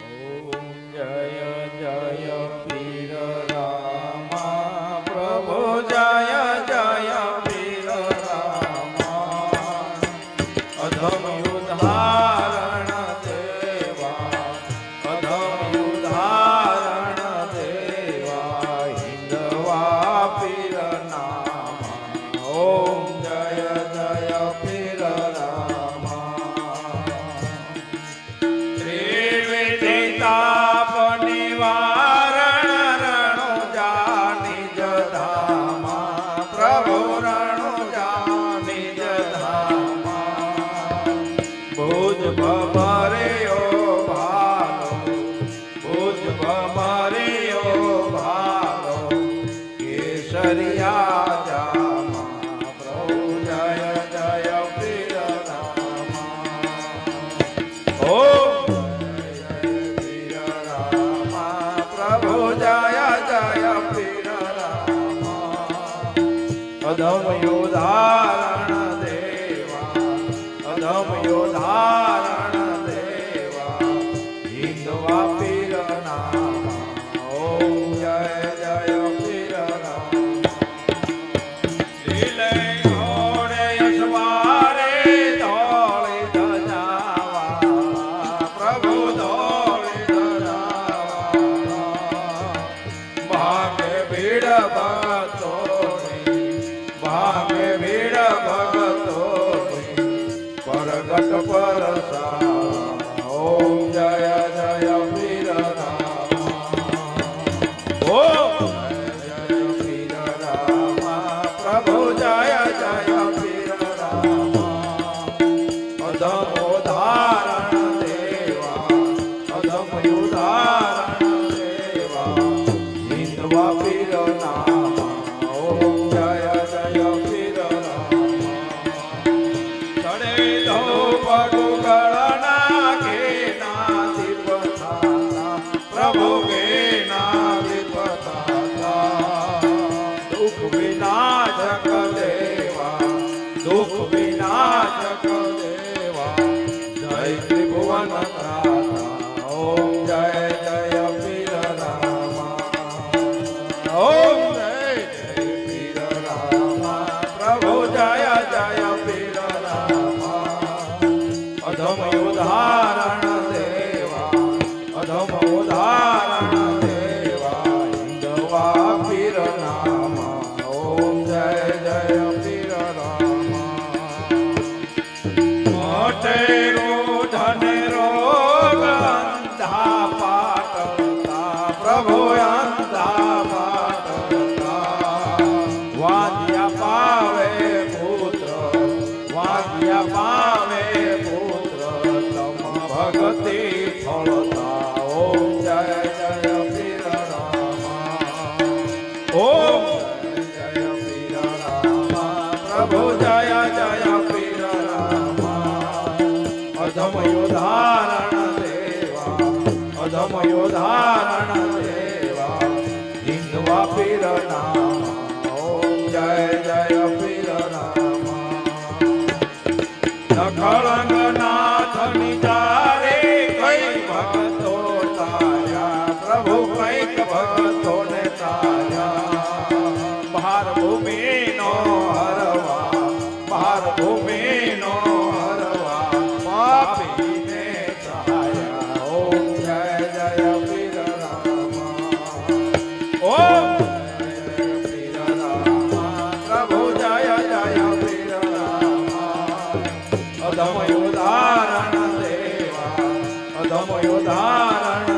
ॐ जय जय સરિયા જગત પર ઓમ જય પ્રભુ જય જય પીર અધમ ઉદાહરણ દેવા અધમ ઉદાહરણ દેવા હિન્દવા પીર નામ ઓમ જય જય પીર રામ મોટેરો ધનેરો ગંધા પાટતા પ્રભુ અંધા પાટતા વાદ્યા પા અધમ યોધારણ દેવા અધમ યોધારણ દેવા હિન્દવા પીરના ઓમ જય વધારણ